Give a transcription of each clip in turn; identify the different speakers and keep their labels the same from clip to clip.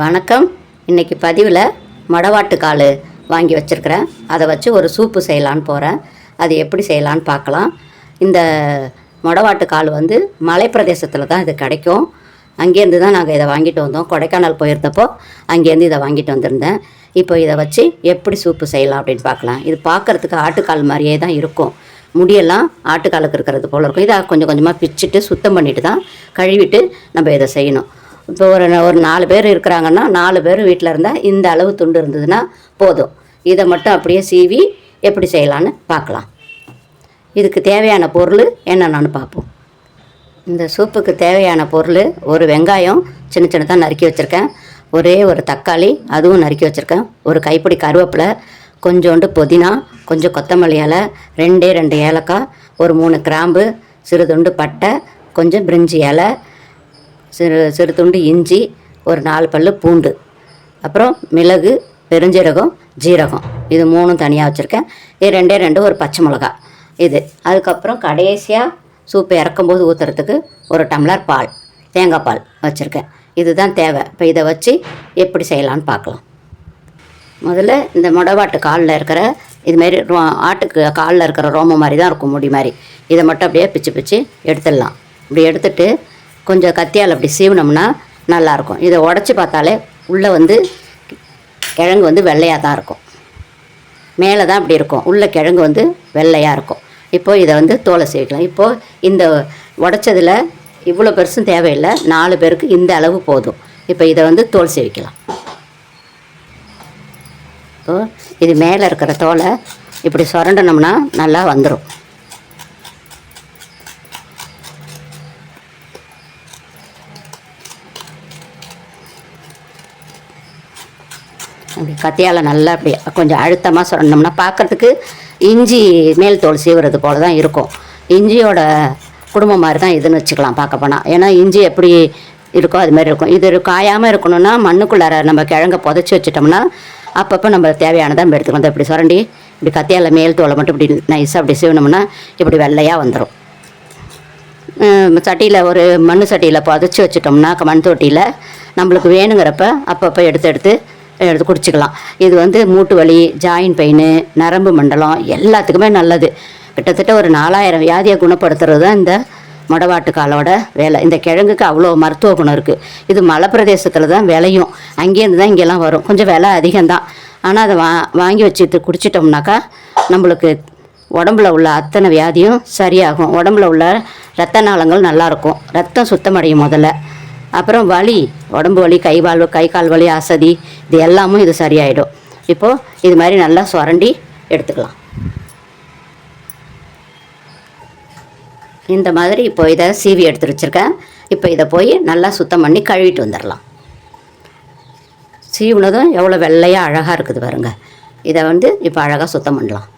Speaker 1: வணக்கம். இன்னைக்கு பதிவில் மடவாட்டு கால் வாங்கி வச்சுருக்கிறேன். அதை வச்சு ஒரு சூப்பு செய்யலான்னு போகிறேன் அது எப்படி செய்யலான்னு பார்க்கலாம். இந்த மொடவாட்டு கால் வந்து மலைப்பிரதேசத்தில் தான் இது கிடைக்கும். அங்கேருந்து தான் நாங்கள் இதை வாங்கிட்டு வந்தோம். கொடைக்கானல் போயிருந்தப்போ அங்கேருந்து இதை வாங்கிட்டு வந்திருந்தேன். இப்போ இதை வச்சு எப்படி சூப்பு செய்யலாம் அப்படின்னு பார்க்கலாம். இது பார்க்குறதுக்கு ஆட்டுக்கால் மாதிரியே தான் இருக்கும். முடியெல்லாம் ஆட்டுக்காலுக்கு இருக்கிறது போல் இருக்கும். இதை கொஞ்சம் கொஞ்சமாக பிச்சுட்டு சுத்தம் பண்ணிட்டு தான் கழுவிட்டு நம்ம இதை செய்யணும். இப்போ ஒரு ஒரு நாலு பேர் இருக்கிறாங்கன்னா நாலு பேர் வீட்டில் இருந்தால் இந்த அளவு துண்டு இருந்ததுன்னா போதும். இதை மட்டும் அப்படியே சீவி எப்படி செய்யலான்னு பார்க்கலாம். இதுக்கு தேவையான பொருள் என்னென்னு பார்ப்போம். இந்த சூப்புக்கு தேவையான பொருள் ஒரு வெங்காயம் சின்ன சின்னதாக நறுக்கி வச்சுருக்கேன். ஒரே ஒரு தக்காளி அதுவும் நறுக்கி வச்சுருக்கேன். ஒரு கைப்பிடி கருவேப்பிலை கொஞ்சோண்டு புதினா கொஞ்சம் கொத்தமல்லி இலை ரெண்டே ரெண்டு ஏலக்காய் ஒரு மூணு கிராம்பு சிறு துண்டு பட்டை கொஞ்சம் பிரிஞ்சி இலை சிறு சிறு துண்டு இஞ்சி ஒரு நாலு பல்லு பூண்டு. அப்புறம் மிளகு பெருஞ்சீரகம் ஜீரகம். இது மூணும் தனியாக வச்சுருக்கேன். இது ரெண்டே ரெண்டு ஒரு பச்சை மிளகா. இது. அதுக்கப்புறம் கடைசியாக சூப்பு இறக்கும்போது ஊற்றுறதுக்கு ஒரு டம்ளர் பால் தேங்காய் பால் வச்சுருக்கேன். இதுதான் தேவை. இப்போ இதை வச்சு எப்படி செய்யலான்னு பார்க்கலாம். முதல்ல இந்த முடவாட்டு காலில் இருக்கிற இதுமாரி ரோ ஆட்டுக்கு காலில் இருக்கிற ரோமம் மாதிரி தான் இருக்கும் முடி மாதிரி. இதை மட்டும் அப்படியே பிச்சு பிச்சு எடுத்துடலாம். இப்படி எடுத்துட்டு கொஞ்சம் கத்தியால் அப்படி சீவினோம்னா நல்லாயிருக்கும். இதை உடச்சி பார்த்தாலே உள்ளே வந்து கிழங்கு வந்து வெள்ளையாக தான் இருக்கும். மேலே தான் அப்படி இருக்கும். உள்ள கிழங்கு வந்து வெள்ளையாக இருக்கும். இப்போது இதை வந்து தோலை சீவிக்கலாம். இப்போது இந்த உடச்சதில் இவ்வளோ பெருசும் தேவையில்லை. நாலு பேருக்கு இந்த அளவு போதும். இப்போ இதை வந்து தோல் சீவிக்கலாம். இப்போ இது மேலே இருக்கிற தோலை இப்படி சுரண்டனோம்னா நல்லா வந்துடும் அப்படி கத்தியால் நல்லா அப்படி கொஞ்சம் அழுத்தமாக சுரண்டோம்னா பார்க்குறதுக்கு இஞ்சி மேல் தோல் சீவுறது போல தான் இருக்கும். இஞ்சியோட குடும்பம் மாதிரி தான் இதுன்னு வச்சுக்கலாம் பார்க்க போனால் ஏன்னா இஞ்சி எப்படி இருக்கோ அது மாதிரி இருக்கும். இது காயாமல் இருக்கணும்னா மண்ணுக்குள்ளார நம்ம கிழங்க புதைச்சி வச்சிட்டோம்னா அப்பப்போ நம்ம தேவையானதை நம்ம எடுத்துக்கணும் இப்படி சுரண்டி இப்படி கத்தியால் மேல் தோலை மட்டும் இப்படி நைஸாக அப்படி சீவினோம்னா இப்படி வெள்ளையாக வந்துடும் சட்டியில் ஒரு மண் சட்டியில் புதைச்சி வச்சிட்டோம்னா மண் தொட்டியில் நம்மளுக்கு வேணுங்கிறப்ப அப்பப்போ எடுத்து எடுத்து எடுத்து குடிச்சிக்கலாம். இது வந்து மூட்டு வலி ஜாயின் பெயின் நரம்பு மண்டலம் எல்லாத்துக்குமே நல்லது. கிட்டத்தட்ட ஒரு நாலாயிரம் வியாதியை குணப்படுத்துறது தான் இந்த மொடவாட்டுக்காலோட வேலை. இந்த கிழங்குக்கு அவ்வளோ மருத்துவ குணம் இருக்குது இது மலை பிரதேசத்தில் தான் விளையும். அங்கேருந்து தான் இங்கெல்லாம் வரும். கொஞ்சம் விலை அதிகம்தான். ஆனால் அதை வா வாங்கி வச்சுட்டு குடிச்சிட்டோம்னாக்கா நம்மளுக்கு உடம்புல உள்ள அத்தனை வியாதியும் சரியாகும். உடம்புல உள்ள ரத்த நாளங்கள் நல்லாயிருக்கும் ரத்தம் சுத்தமடையும் முதல்ல. அப்புறம் வலி உடம்பு வலி கை வால் கை கால் வலி அசதி இது எல்லாமும் இது சரியாயிடும். இப்போது இது மாதிரி நல்லா சுரண்டி எடுத்துக்கலாம். இந்த மாதிரி இப்போ இதை சீவி எடுத்து வச்சுருக்கேன். இப்போ இதை போய் நல்லா சுத்தம் பண்ணி கழுவிட்டு வந்துடலாம். சீவுனதும் எவ்வளோ வெள்ளையாக அழகாக இருக்குது பாருங்க. இதை வந்து இப்போ அழகாக சுத்தம் பண்ணலாம்.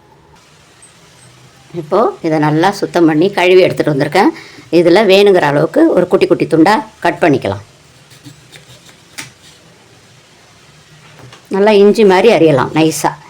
Speaker 1: இப்போது இதை நல்லா சுத்தம் பண்ணி கழுவி எடுத்துகிட்டு வந்திருக்கேன். இதில் வேணுங்கிற அளவுக்கு ஒரு குட்டி குட்டி துண்டாக கட் பண்ணிக்கலாம். நல்லா இஞ்சி மாதிரி அரியலாம் நைஸாக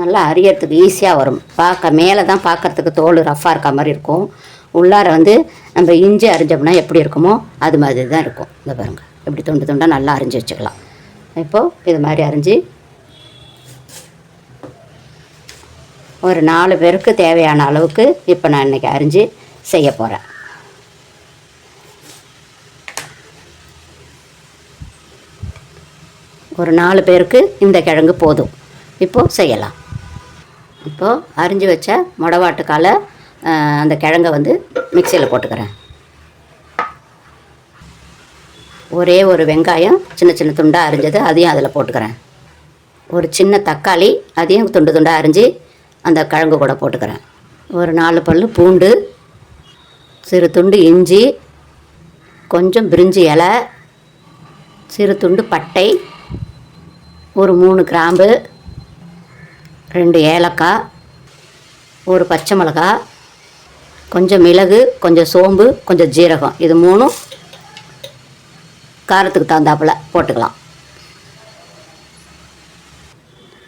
Speaker 1: நல்லா அரியறதுக்கு ஈஸியாக வரும். பார்க்க மேலே தான் பார்க்குறதுக்கு தோல் ரஃப்பாக இருக்க மாதிரி இருக்கும். உள்ளார வந்து நம்ம இஞ்சி அரிஞ்சோம்னா எப்படி இருக்குமோ அது மாதிரி தான் இருக்கும். இந்த பாருங்க. இப்படி துண்டு துண்டாக நல்லா அரிஞ்சு வச்சுக்கலாம். இப்போது இது மாதிரி அரிஞ்சு ஒரு நாலு பேருக்கு தேவையான அளவுக்கு இப்போ நான் இன்றைக்கி அரிஞ்சு செய்ய போகிறேன் ஒரு நாலு பேருக்கு இந்த கிழங்கு போதும். இப்போது செய்யலாம். இப்போது அரிஞ்சு வச்ச மொடவாட்டுக்கால அந்த கிழங்கை வந்து மிக்சியில் போட்டுக்கிறேன். ஒரே ஒரு வெங்காயம் சின்ன சின்ன துண்டாக அரிஞ்சது அதையும் அதில் போட்டுக்கிறேன். ஒரு சின்ன தக்காளி அதையும் துண்டு துண்டாக அரிஞ்சு அந்த கிழங்கு கூட போட்டுக்கிறேன். ஒரு நாலு பல் பூண்டு சிறு துண்டு இஞ்சி கொஞ்சம் பிரிஞ்சி இலை சிறு துண்டு பட்டை ஒரு மூணு கிராம்பு ரெண்டு ஏலக்காய் ஒரு பச்சை மிளகாய் கொஞ்சம் மிளகு கொஞ்சம் சோம்பு கொஞ்சம் ஜீரகம். இது மூணும் காரத்துக்கு தகுந்தாப்புல போட்டுக்கலாம்.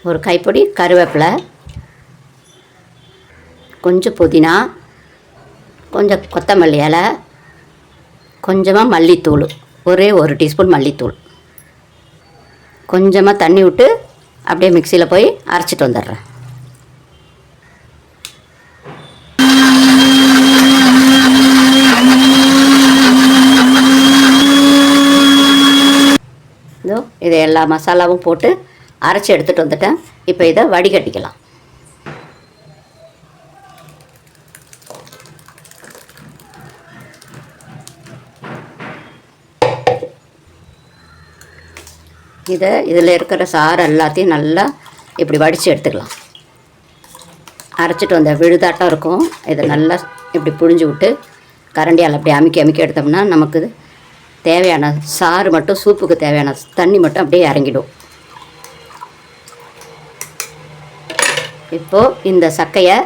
Speaker 1: ஒரு கைப்பொடி கருவேப்பிலை கொஞ்சம் புதினா கொஞ்சம் கொத்தமல்லி இலை கொஞ்சமாக மல்லித்தூள் ஒரே ஒரு டீஸ்பூன் மல்லித்தூள். கொஞ்சமாக தண்ணி விட்டு அப்படியே மிக்சியில் போய் அரைச்சிட்டு வந்துடுறேன். இதோ இதை எல்லா மசாலாவும் போட்டு அரைச்சி எடுத்துகிட்டு வந்துட்டேன். இப்போ இதை வடிகட்டிக்கலாம். இதை இதில் இருக்கிற சாறு எல்லாத்தையும் நல்லா இப்படி வடித்து எடுத்துக்கலாம். அரைச்சிட்டு வந்த விழுதாட்டம் இருக்கும். இதை நல்லா இப்படி புழிஞ்சு விட்டு கரண்டியால் அப்படி அமைக்க அமுக்கி எடுத்தோம்னா நமக்கு தேவையான சாறு மட்டும் சூப்புக்கு தேவையான தண்ணி மட்டும் அப்படியே இறங்கிடும். இப்போது இந்த சக்கையை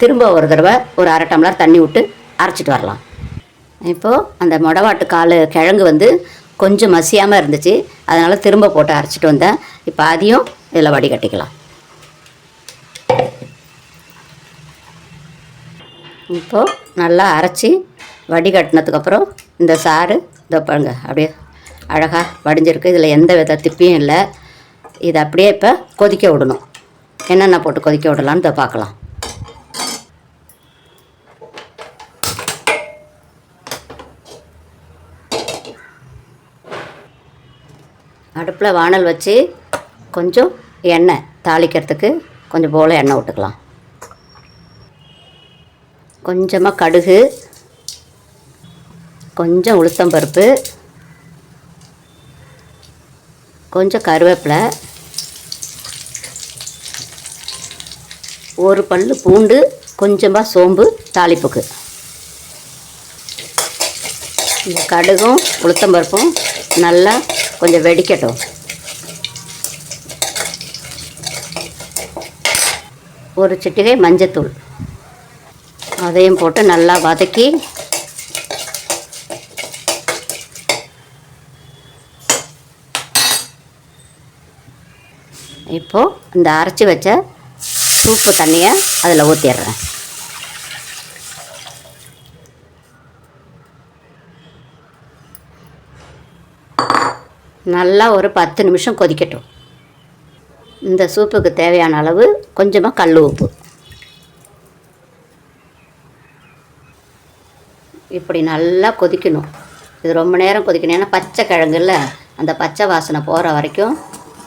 Speaker 1: திரும்ப ஒரு தடவை ஒரு அரை டம்ளர் தண்ணி விட்டு அரைச்சிட்டு வரலாம். இப்போது அந்த மொடவாட்டு கால் கிழங்கு வந்து கொஞ்சம் மசியாமல் இருந்துச்சு. அதனால் திரும்ப போட்டு அரைச்சிட்டு வந்தேன். இப்போ அதையும் இதில் வடிகட்டிக்கலாம். இப்போது நல்லா அரைச்சி வடிகட்டினதுக்கப்புறம் இந்த சாறு இதோ பாருங்க அப்படியே அழகாக வடிஞ்சிருக்கு. இதில் எந்த வித திப்பியும் இல்லை. இதை அப்படியே இப்போ கொதிக்க விடணும். என்னென்ன போட்டு கொதிக்க விடலான்னு இதை பார்க்கலாம். அடுப்பில் வானல் வச்சு கொஞ்சம் எண்ணெய் தாளிக்கிறதுக்கு கொஞ்சம் போல் எண்ணெய் விட்டுக்கலாம். கொஞ்சமாக கடுகு கொஞ்சம் உளுத்தம்பருப்பு கொஞ்சம் கருவேப்பிலை ஒரு பல் பூண்டு கொஞ்சமாக சோம்பு தாளிப்புக்கு. இந்த கடுகும் உளுத்தம்பருப்பும் நல்லா கொஞ்சம் வெடிக்கட்டும். ஒரு சிட்டிகை மஞ்சத்தூள். அதையும் போட்டு நல்லா வதக்கி இப்போது இந்த அரைச்சி வச்ச சூப்பு தண்ணியை அதில் ஊற்றிடுறேன் நல்லா ஒரு பத்து நிமிஷம் கொதிக்கட்டும். இந்த சூப்புக்கு தேவையான அளவு கொஞ்சமாக கல் உப்பு. இப்படி நல்லா கொதிக்கணும். இது ரொம்ப நேரம் கொதிக்கணும். ஏன்னா பச்சை கிழங்குல அந்த பச்சை வாசனை போகிற வரைக்கும்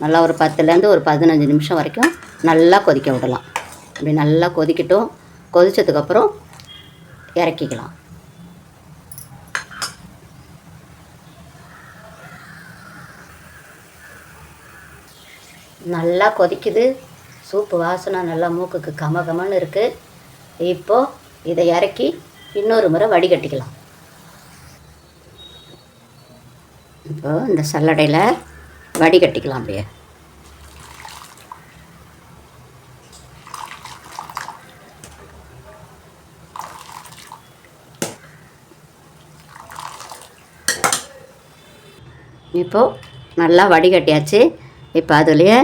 Speaker 1: நல்லா ஒரு பத்துலேருந்து ஒரு பதினஞ்சு நிமிஷம் வரைக்கும் நல்லா கொதிக்க விடலாம். அப்படி நல்லா கொதிக்கட்டும். கொதித்ததுக்கப்புறம் இறக்கிக்கலாம். நல்லா கொதிக்குது. சூப்பு வாசனை நல்லா மூக்குக்கு கம கமன்னு இருக்குது இப்போது இதை இறக்கி இன்னொரு முறை வடிகட்டிக்கலாம். இப்போது இந்த சல்லடையில் வடிகட்டிக்கலாம் அப்படியே. இப்போது நல்லா வடிகட்டியாச்சு. இப்போ அதுலேயே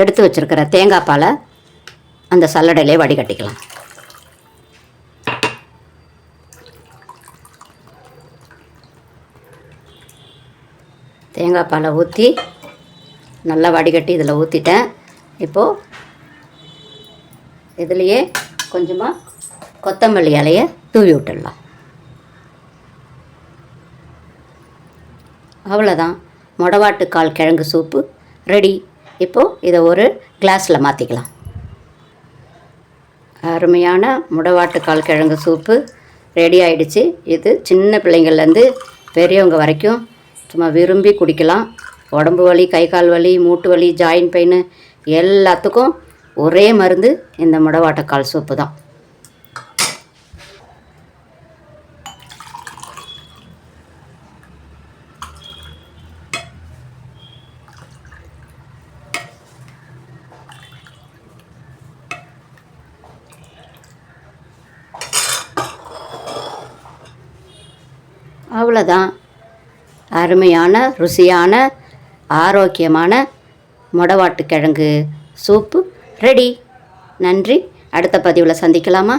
Speaker 1: எடுத்து வச்சுருக்கிற தேங்காய் பாலை அந்த சல்லடையிலே வடிகட்டிக்கலாம். தேங்காய் பாலை ஊற்றி நல்லா வடிகட்டி இதில் ஊற்றிட்டேன் இப்போது இதுலேயே கொஞ்சமாக கொத்தமல்லி இலையை தூவி விட்டுடலாம். அவ்வளோதான். மொடவாட்டுக்கால் கிழங்கு சூப்பு ரெடி. இப்போது இதை ஒரு கிளாஸில் மாற்றிக்கலாம் அருமையான முடவாட்டுக்கால் கிழங்கு சூப்பு ரெடி ஆயிடுச்சு. இது சின்ன பிள்ளைங்கள்லேருந்து பெரியவங்க வரைக்கும் சும்மா விரும்பி குடிக்கலாம். உடம்பு வலி கை கால் வலி மூட்டு வலி ஜாயின் பெயின் எல்லாத்துக்கும் ஒரே மருந்து இந்த முடவாட்டக்கால் சூப்பு தான். அவ்வளோதான் அருமையான ருசியான ஆரோக்கியமான மொடவாட்டு கிழங்கு சூப்பு. ரெடி. நன்றி. அடுத்த பதிவில் சந்திக்கலாமா?